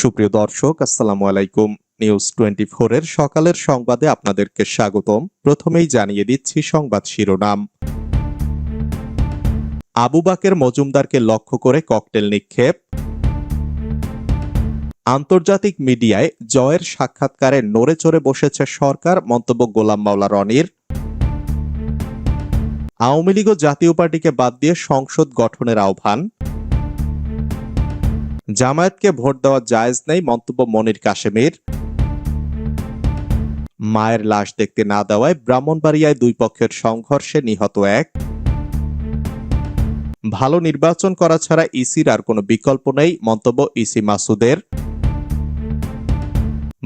সুপ্রিয় দর্শক, আসসালামু আলাইকুম। নিউজ টোয়েন্টি এর সকালের সংবাদে আপনাদেরকে স্বাগতম। প্রথমেই জানিয়ে দিচ্ছি সংবাদ শিরোনাম। আবু বাকের মজুমদারকে লক্ষ্য করে ককটেল নিক্ষেপ। আন্তর্জাতিক মিডিয়ায় জয়ের সাক্ষাৎকারে নড়ে চড়ে বসেছে সরকার, মন্তব্য গোলাম মাওলা রনির। আওয়ামী লীগ জাতীয় পার্টিকে বাদ দিয়ে সংসদ গঠনের আহ্বান। জামায়াতকে ভোট দেওয়া জায়েজ নেই মন্তব্য মনির কাশেমির। মায়ের লাশ দেখতে না দেওয়ায় ব্রাহ্মণবাড়িয়ায় দুই পক্ষের সংঘর্ষে নিহত এক। ভালো নির্বাচন করা ছাড়া ইসির আর কোনো বিকল্প নেই মন্তব্য ইসি মাসুদের।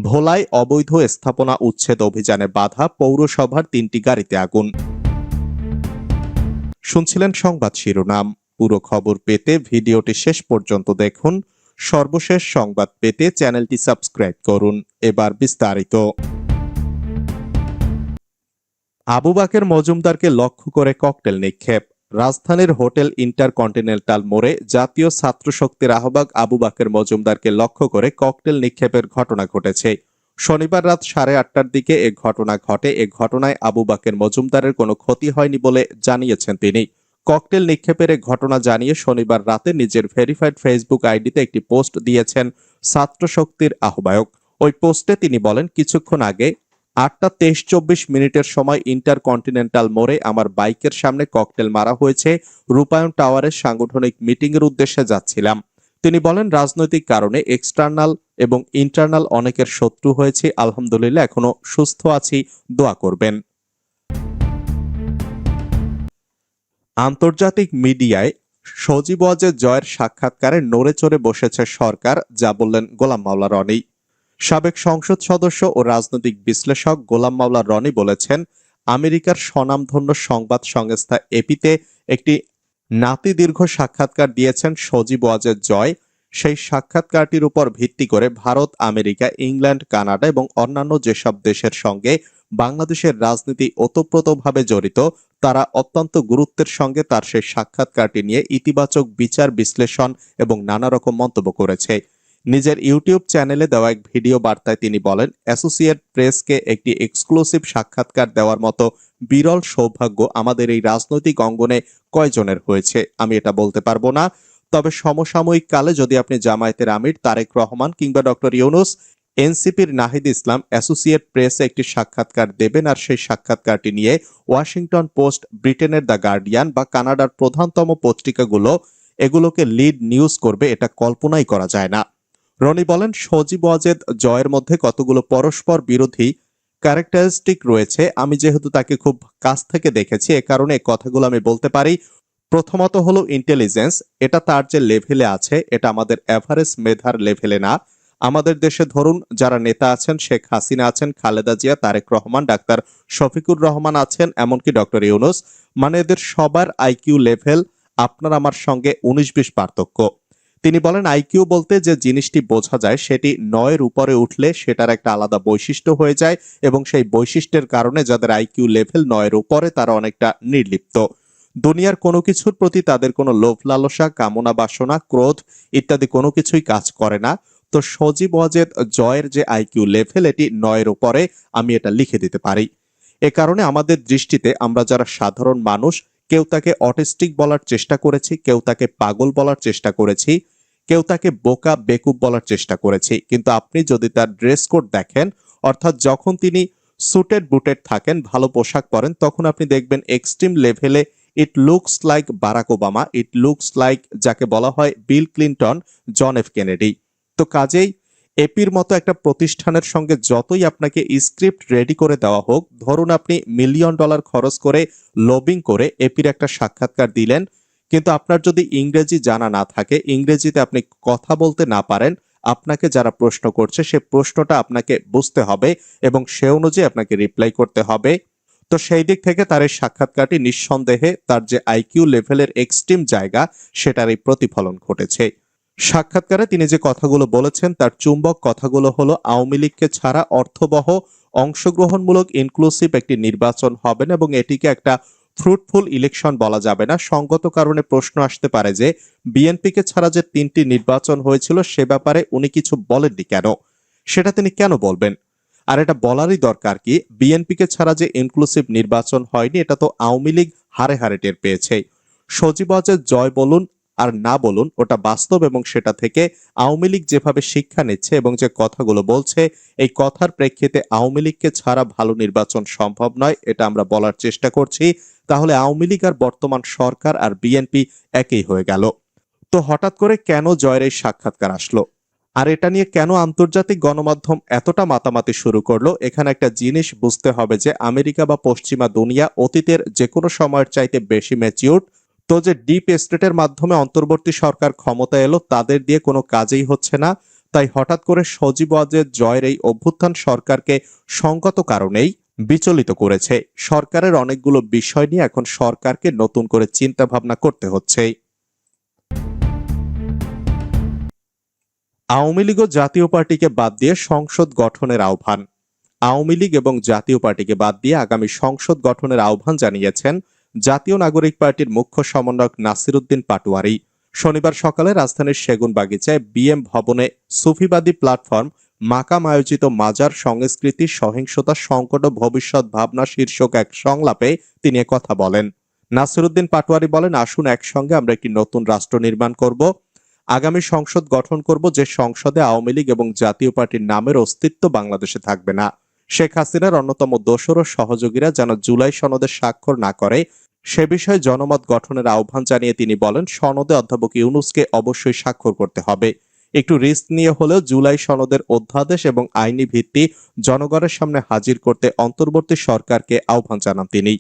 ভোলায় অবৈধ স্থাপনা উচ্ছেদ অভিযানে বাধা, পৌরসভার তিনটি গাড়িতে আগুন। শুনছিলেন সংবাদ শিরোনাম। পুরো খবর পেতে ভিডিওটি শেষ পর্যন্ত দেখুন। সর্বশেষ সংবাদ পেতে চ্যানেলটি সাবস্ক্রাইব করুন। এবার বিস্তারিত। আবু বাকের মজুমদারকে লক্ষ্য করে ককটেল নিক্ষেপ। রাজধানীর হোটেল ইন্টারকন্টিনেন্টাল মোড়ে জাতীয় ছাত্র শক্তির আহ্বায়ক আবু বাকের মজুমদারকে লক্ষ্য করে ককটেল নিক্ষেপের ঘটনা ঘটেছে। শনিবার রাত সাড়ে আটটার দিকে এ ঘটনা ঘটে। এ ঘটনায় আবু বাকের মজুমদারের কোনো ক্ষতি হয়নি বলে জানিয়েছেন তিনি। ককটেল নিক্ষেপের ঘটনা জানিয়ে শনিবার রাতে নিজের ভেরিফাইড ফেসবুক আইডিতে একটি পোস্ট দিয়েছেন ছাত্র শক্তির আহ্বায়ক। ওই পোস্টে তিনি বলেন, কিছুক্ষণ আগে আটটা তেইশ চব্বিশ মিনিটের সময় ইন্টারকন্টিনেন্টাল মোড়ে আমার বাইকের সামনে ককটেল মারা হয়েছে। রূপায়ণ টাওয়ারের সাংগঠনিক মিটিং এর উদ্দেশ্যে যাচ্ছিলাম। তিনি বলেন, রাজনৈতিক কারণে এক্সটার্নাল এবং ইন্টারনাল অনেকের শত্রু হয়েছে। আলহামদুলিল্লাহ, এখনও সুস্থ আছি। দোয়া করবেন। আন্তর্জাতিক মিডিয়ায় সজীব ওয়াজেদ জয়ের সাক্ষাৎকারে নড়ে চড়ে বসেছে সরকার, যা বললেন গোলাম মাওলা রনি। সাবেক সংসদ সদস্য ও রাজনৈতিক বিশ্লেষক গোলাম মাওলা রনি বলেছেন, আমেরিকার স্বনামধন্য সংবাদ সংস্থা এপিতে একটি নাতি দীর্ঘ সাক্ষাৎকার দিয়েছেন সজীব ওয়াজেদ জয় সেই সাক্ষাৎকারটির উপর ভিত্তি করে ভারত, আমেরিকা, ইংল্যান্ড, কানাডা এবং অন্যান্য যেসব দেশের সঙ্গে বাংলাদেশের রাজনীতি ওতপ্রোতভাবে জড়িত, তারা অত্যন্ত গুরুত্বের সঙ্গে তার সেই সাক্ষাৎকারটি নিয়ে ইতিবাচক বিচার বিশ্লেষণ এবং নানা রকম মন্তব্য করেছে। নিজের ইউটিউব চ্যানেলে দেওয়া এক ভিডিও বার্তায় তিনি বলেন, অ্যাসোসিয়েট প্রেসকে একটি এক্সক্লুসিভ সাক্ষাৎকার দেওয়ার মতো বিরল সৌভাগ্য আমাদের এই রাজনৈতিক অঙ্গনে কয়জনের হয়েছে? আমি এটা বলতে পারব না। তবে সমসাময়িক কালে যদি আপনি জামায়াতের আমির তারেক রহমান কিংবা ডক্টর ইউনুস, এনসিপির নাহিদ ইসলাম অ্যাসোসিয়েট প্রেসে একটি সাক্ষাৎকার দেবেন আর সেই সাক্ষাৎকারটি নিয়ে ওয়াশিংটন পোস্ট, ব্রিটেনের দ্য গার্ডিয়ান বা কানাডার প্রধানতম পত্রিকাগুলো এগুলোকে লিড নিউজ করবে, এটা কল্পনাই করা যায় না। রনি বলেন, সজীব ওয়াজেদ জয়ের মধ্যে কতগুলো পরস্পর বিরোধী ক্যারেক্টারিস্টিক রয়েছে, আমি যেহেতু তাকে খুব কাছ থেকে দেখেছি, এ কারণে কথাগুলো আমি বলতে পারি। প্রথমত হলো ইন্টেলিজেন্স এটা তার যে লেভেলে আছে, এটা আমাদের এভারেজ মেধার লেভেলে না। আমাদের দেশে ধরুন যারা নেতা আছেন, শেখ হাসিনা আছেন, খালেদা জিয়া, তারেক রহমান, ডাক্তার শফিকুর রহমান আছেন, এমনকি ডক্টর ইউনুস। মানে এদের সবার আইকিউ লেভেল আপনার আমার সঙ্গে উনিশ বিশ পার্থক্য। তিনি বলেন আইকিউ বলতে যে জিনিসটি বোঝা যায়, সেটি নয়ের উপরে উঠলে সেটার একটা আলাদা বৈশিষ্ট্য হয়ে যায় এবং সেই বৈশিষ্ট্যের কারণে যাদের আইকিউ লেভেল নয়ের উপরে তারা অনেকটা নির্লিপ্ত। দুনিয়ার কোনো কিছুর প্রতি তাদের কোনো লোভ, লালসা, কামনা, বাসনা, ক্রোধ ইত্যাদি কোনো কিছুই কাজ করে না। তো সজীব ওয়াজেদ জয়ের যে আইকিউ লেভেল এটি নয়ের উপরে আমি এটা লিখে দিতে পারি। এ কারণে আমাদের দৃষ্টিতে আমরা যারা সাধারণ মানুষ, কেউ তাকে অটিস্টিক বলার চেষ্টা করেছি, কেউ তাকে পাগল বলার চেষ্টা করেছি, কেউ তাকে বোকা, বেকুব বলার চেষ্টা করেছি। কিন্তু আপনি যদি তার ড্রেস কোড দেখেন, অর্থাৎ যখন তিনি সুটেড বুটেড থাকেন, ভালো পোশাক পরেন, তখন আপনি দেখবেন এক্সট্রিম লেভেলে it looks like Barack Obama it looks like যাকে বলা হয় Bill Clinton John F Kennedy তো কাজেই এপির মতো একটা প্রতিষ্ঠানের সঙ্গে যতই আপনাকে স্ক্রিপ্ট রেডি করে দেওয়া হোক, ধরুন আপনি মিলিয়ন ডলার খরচ করে লবিং করে এপির একটা সাক্ষাৎকার দিলেন, কিন্তু আপনার যদি ইংরেজি জানা না থাকে, ইংরেজিতে আপনি কথা বলতে না পারেন, আপনাকে যারা প্রশ্ন করছে, সে প্রশ্নটা আপনাকে বুঝতে হবে এবং সে অনুযায়ী আপনাকে রিপ্লাই করতে হবে। তো সেই দিক থেকে তার এই সাক্ষাৎকারটি নিঃসন্দেহে তার যে আইকিউ লেভেলের এক্সট্রিম জায়গা সেটারই প্রতিফলন ঘটেছে। সাক্ষাৎকারে তিনি যে কথাগুলো বলেছেন, তার চুম্বক কথাগুলো হলো, আওয়ামী লীগকে ছাড়া অর্থবহ, অংশগ্রহণমূলক ইনক্লুসিভ একটি নির্বাচন হবে না এবং এটিকে একটা ফ্রুটফুল ইলেকশন বলা যাবে না। সঙ্গত কারণে প্রশ্ন আসতে পারে যে বিএনপিকে ছাড়া যে তিনটি নির্বাচন হয়েছিল, সে ব্যাপারে উনি কিছু বলেননি কেন? সেটা তিনি কেন বলবেন? আর এটা বলারই দরকার কি, বিএনপিকে ছাড়া যে ইনক্লুসিভ নির্বাচন হয়নি, এটা তো আওয়ামী লীগ হারে হারে টের পেয়েছে সজীব ওয়াজেদ জয় বলুন আর না বলুন, ওটা বাস্তব এবং সেটা থেকে আওয়ামী লীগ যেভাবে শিক্ষা নিচ্ছে এবং যে কথাগুলো বলছে, এই কথার প্রেক্ষিতে আওয়ামী লীগকে ছাড়া ভালো নির্বাচন সম্ভব নয়, এটা আমরা বলার চেষ্টা করছি। তাহলে আওয়ামী লীগ আর বর্তমান সরকার আর বিএনপি একই হয়ে গেল। তো হঠাৎ করে কেন জয়ের এই সাক্ষাৎকার আসলো? আর এটা নিয়ে কেন আন্তর্জাতিক গণমাধ্যম এতটা মাতামাতি শুরু করল? এখানে একটা জিনিস বুঝতে হবে যে, আমেরিকা বা পশ্চিমা দুনিয়া অতীতের যে কোনো সময়ের চাইতে বেশি ম্যাচিউর তো যে ডিপ স্টেটের মাধ্যমে অন্তর্বর্তী সরকার ক্ষমতা এলো, তাদের দিয়ে কোনো কাজেই হচ্ছে না। তাই হঠাৎ করে সজীব ওয়াজেদ জয়ের এই অভ্যুত্থান সরকারকে সঙ্গত কারণেই বিচলিত করেছে। সরকারের অনেকগুলো বিষয় নিয়ে এখন সরকারকে নতুন করে চিন্তা ভাবনা করতে হচ্ছে। আওয়ামী লীগ ও জাতীয় পার্টিকে বাদ দিয়ে সংসদ গঠনের আহ্বান। আওয়ামী লীগ এবং জাতীয় পার্টিকে বাদ দিয়ে আগামী সংসদ গঠনের আহ্বান জানিয়েছেন জাতীয় নাগরিক পার্টির মুখ্য সমন্বয়ক নাসিরুদ্দিন পাটোয়ারি। শনিবার সকালে রাজধানীর সেগুন বাগিচায় বিএম ভবনে সুফিবাদী প্ল্যাটফর্ম, মাকাম আয়োজিত মাজার সংস্কৃতি, সহিংসতা, সংকট ও ভবিষ্যৎ ভাবনা শীর্ষক এক সংলাপে তিনি কথা বলেন। নাসিরুদ্দিন পাটোয়ারি বলেন, আসুন একসঙ্গে আমরা একটি নতুন রাষ্ট্র নির্মাণ করব। আগামী সংসদ গঠন করব যে সংসদে আওয়ামী লীগ এবং জাতীয় পার্টির নামের অস্তিত্ব বাংলাদেশে থাকবে না। শেখ হাসিনার অন্যতম দোসর ও সহযোগীরা যেন জুলাই সনদে স্বাক্ষর না করে, সে বিষয়ে জনমত গঠনের আহ্বান জানিয়ে তিনি বলেন, সনদে অধ্যাপক ইউনুসকে অবশ্যই স্বাক্ষর করতে হবে। একটু রিস্ক নিয়ে হলেও জুলাই সনদের অধ্যাদেশ এবং আইনি ভিত্তি জনগণের সামনে হাজির করতে অন্তর্বর্তী সরকারকে আহ্বান জানান তিনি।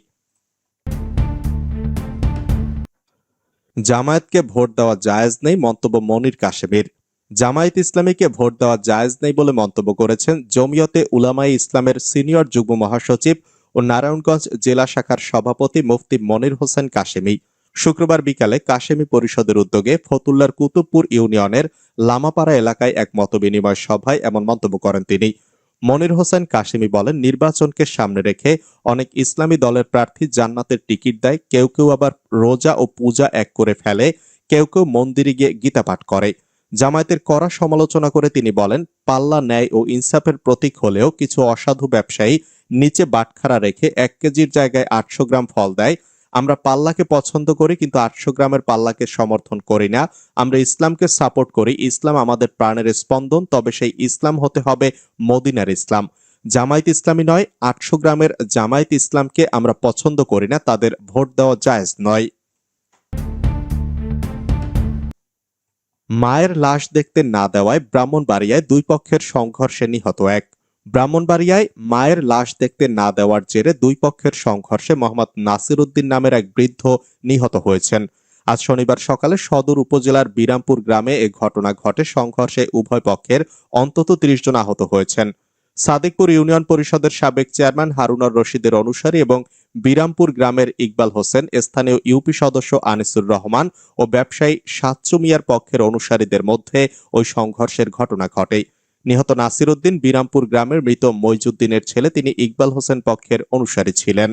জামায়াতকে ভোট দেওয়া জায়েজ নেই, মন্তব্য মনির কাশেমের। জামায়াত ইসলামীকে ভোট দেওয়া জায়েজ নেই বলে মন্তব্য করেছেন জমিয়তে উলামাই ইসলামের সিনিয়র যুগ্ম মহাসচিব ও নারায়ণগঞ্জ জেলা শাখার সভাপতি মুফতি মনির হোসেন কাশেমি। শুক্রবার বিকালে কাশেমি পরিষদের উদ্যোগে ফতুল্লার কুতুবপুর ইউনিয়নের লামাপাড়া এলাকায় এক মতবিনিময় সভায় এমন মন্তব্য করেন তিনি। মনির হোসেন কাশেমি বলেন, নির্বাচনকে সামনে রেখে অনেক ইসলামী দলের প্রার্থী জান্নাতের টিকিট দেয়, কেউ কেউ আবার রোজা ও পূজা এক করে ফেলে, কেউ কেউ মন্দিরে গিয়ে গীতা পাঠ করে। জামায়াতের কড়া সমালোচনা করে তিনি বলেন, পাল্লা ন্যায় ও ইনসাফের প্রতীক হলেও কিছু অসাধু ব্যবসায়ী নিচে বাটখারা রেখে এক কেজির জায়গায় আটশো গ্রাম ফল দেয় আমরা পাল্লাকে পছন্দ করি, কিন্তু আটশো গ্রামের পাল্লাকে সমর্থন করি না। আমরা ইসলামকে সাপোর্ট করি। ইসলাম আমাদের প্রাণের স্পন্দন, তবে সেই ইসলাম হতে হবে মদিনার ইসলাম। জামায়াত ইসলামী নয়, আটশো গ্রামের জামায়াত ইসলামকে আমরা পছন্দ করি না, তাদের ভোট দেওয়া জায়েজ নয়। মায়ের লাশ দেখতে না দেওয়ায় ব্রাহ্মণবাড়িয়ায় দুই পক্ষের সংঘর্ষে নিহত এক। ব্রাহ্মণবাড়িয়ায় মায়ের লাশ দেখতে না দেওয়ার জেরে দুই পক্ষের সংঘর্ষে মোহাম্মদ নাসির উদ্দিন নামের এক বৃদ্ধ নিহত হয়েছেন। আজ শনিবার সকালে সদর উপজেলার বিরামপুর গ্রামে এ ঘটনা ঘটে। সংঘর্ষে উভয় পক্ষের অন্তত ত্রিশ জন আহত হয়েছেন। সাদিকপুর ইউনিয়ন পরিষদের সাবেক চেয়ারম্যান হারুনার রশিদের অনুসারী এবং বিরামপুর গ্রামের ইকবাল হোসেন, স্থানীয় ইউপি সদস্য আনিসুর রহমান ও ব্যবসায়ী সাচ্চু মিয়ার পক্ষের অনুসারীদের মধ্যে ওই সংঘর্ষের ঘটনা ঘটে। নিহত নাসির উদ্দিন বিরামপুর গ্রামের মৃত মইজুদ্দিনের ছেলে তিনি ইকবাল হোসেন পক্ষের অনুসারী ছিলেন।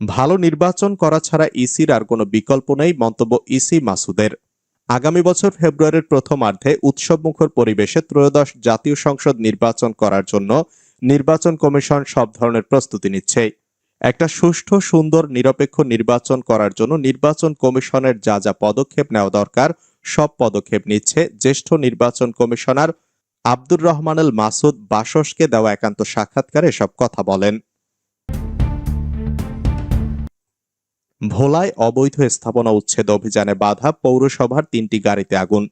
ভালো নির্বাচন করা ছাড়া ইসির আর কোনো বিকল্প নেই, মন্তব্য ইসি মাসুদের। আগামী বছর ফেব্রুয়ারির প্রথমার্ধে উৎসবমুখর পরিবেশে ত্রয়োদশ জাতীয় সংসদ নির্বাচন করার জন্য নির্বাচন কমিশন সব ধরনের প্রস্তুতি নিচ্ছে। একটা সুষ্ঠু, সুন্দর, নিরপেক্ষ নির্বাচন করার জন্য নির্বাচন কমিশনের যা যা পদক্ষেপ নেওয়া দরকার, সব পদক্ষেপ নিচ্ছে জ্যেষ্ঠ নির্বাচন কমিশনার আব্দুর রহমানুল মাসুদ বাসসকে দেওয়া একান্ত সাক্ষাৎকারে এসব কথা বলেন। ভোলায় অবৈধ স্থাপনা উচ্ছেদ অভিযানে বাধা পৌরসভার তিনটি গাড়িতে আগুন।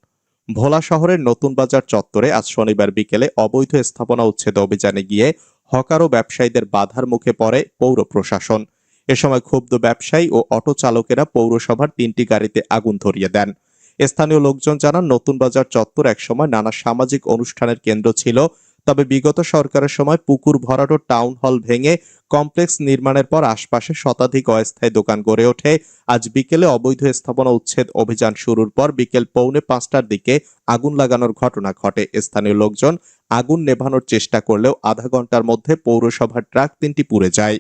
ভোলা শহরের নতুন বাজার চত্বরে আজ শনিবার বিকেলে অবৈধ স্থাপনা উচ্ছেদ অভিযানে গিয়ে হকার ব্যবসায়ীদের বাধার মুখে পড়ে পৌর প্রশাসন। এ সময় ক্ষুব্ধ ব্যবসায়ী ও অটো চালকেরা পৌরসভার তিনটি গাড়িতে আগুন ধরিয়ে দেন। স্থানীয় লোকজন জানান, নতুন বাজার চত্বর একসময় নানা সামাজিক অনুষ্ঠানের কেন্দ্র ছিল, তবে বিগত সরকারের সময় পুকুর ভরাটো টাউন হল ভেঙে কমপ্লেক্স নির্মাণের পর আশপাশে শতাধিক অস্থায়ী দোকান গড়ে ওঠে। আজ বিকেলে অবৈধ স্থাপনা উচ্ছেদ অভিযান শুরুর পর বিকেল পৌনে পাঁচটার দিকে আগুন লাগানোর ঘটনা ঘটে। স্থানীয় লোকজন আগুন নেভানোর চেষ্টা করলেও আধা ঘণ্টার মধ্যে পৌরসভার ট্রাক তিনটি পুড়ে যায়।